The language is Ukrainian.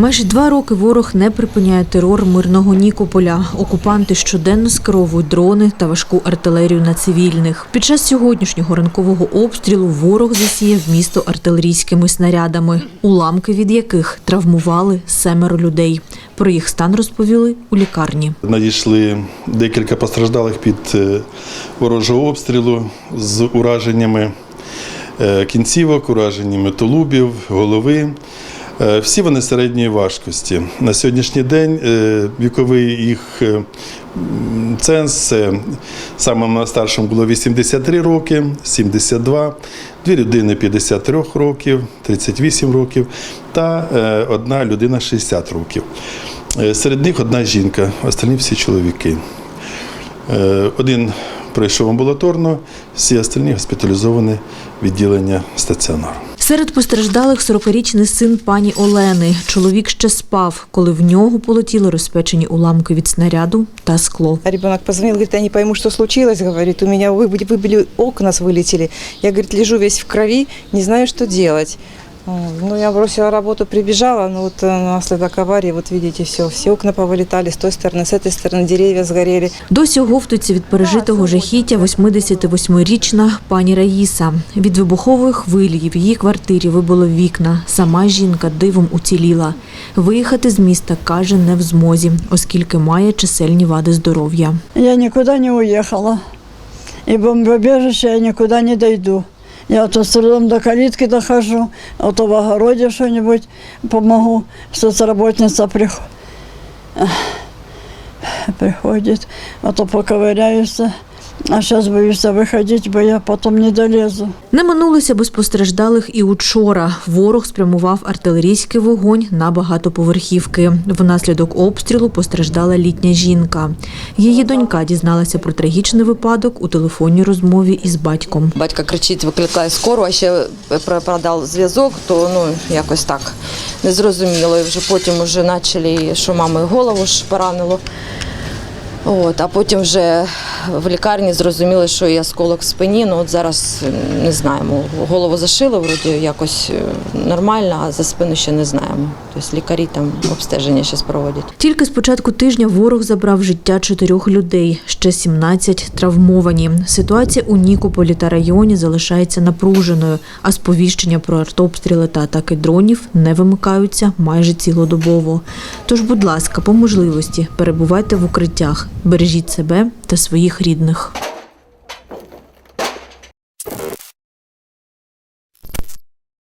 Майже два роки ворог не припиняє терор мирного Нікополя. Окупанти щоденно скеровують дрони та важку артилерію на цивільних. Під час сьогоднішнього ранкового обстрілу ворог засіяв місто артилерійськими снарядами, уламки від яких травмували семеро людей. Про їх стан розповіли у лікарні. Надійшли декілька постраждалих під е, ворожого обстрілу з ураженнями е, кінцівок, ураженнями тулубів, голови. Е, Всі вони середньої важкості. На сьогоднішній день е, віковий їх е, ценз самим старшим було 83 роки, 72, дві людини 53 років, 38 років та одна людина 60 років. Серед них одна жінка, остальні всі чоловіки. Один пройшов амбулаторно, всі остальні госпіталізовані відділення стаціонару. Серед постраждалих 40-річний син пані Олени. Чоловік ще спав, коли в нього полетіли розпечені уламки від снаряду та скло. А ребенок позвонил, говорит, я не пойму, что случилось, говорит, у меня выбили, выбили окна, вылетели. Я, говорит, лежу весь в крови, не знаю, что делать. А, Ну, я бросила работу, прибежала, ну вот э, наследок аварии, вот видите, все, все окна повылетали с той стороны, с этой стороны, деревья сгорели. Досі оговтується від пережитого жахіття 88-річна пані Раїса. Від вибухової хвилі в її квартирі вибило вікна. Сама жінка дивом уціліла. Виїхати з міста, каже, не в змозі, оскільки має чисельні вади здоров'я. Я никуда не уехала. И бомбоубежище я никуда не дойду. Я то с трудом до калитки дохожу, а то в огороде что-нибудь помогу. Соцработница приходить, приходит, а то поковыряюсь. А сейчас боюсь выходить, бо я потом не долезу. Не минулося без постраждалих і учора. Ворог спрямував артилерійський вогонь на багатоповерхівки. Внаслідок обстрілу постраждала літня жінка. Її донька дізналася про трагічний випадок у телефонній розмові із батьком. Батько кричить, викликає скору, а ще продав зв'язок, то ну якось так незрозуміло. І вже потім вже почали, що мами голову ж поранило. От, а потім вже в лікарні зрозуміли, що є осколок в спині. Ну от зараз не знаємо. Голову зашили, вроді якось е, нормально, а за спину ще не знаємо. Тобто лікарі там обстеження зараз проводять. Тільки з початку тижня ворог забрав життя чотирьох людей, ще 17 травмовані. Ситуація у Нікополі та районі залишається напруженою, а сповіщення про артобстріли та атаки дронів не вимикаються майже цілодобово. Тож, будь ласка, по можливості перебувайте в укриттях, бережіть себе та рідних.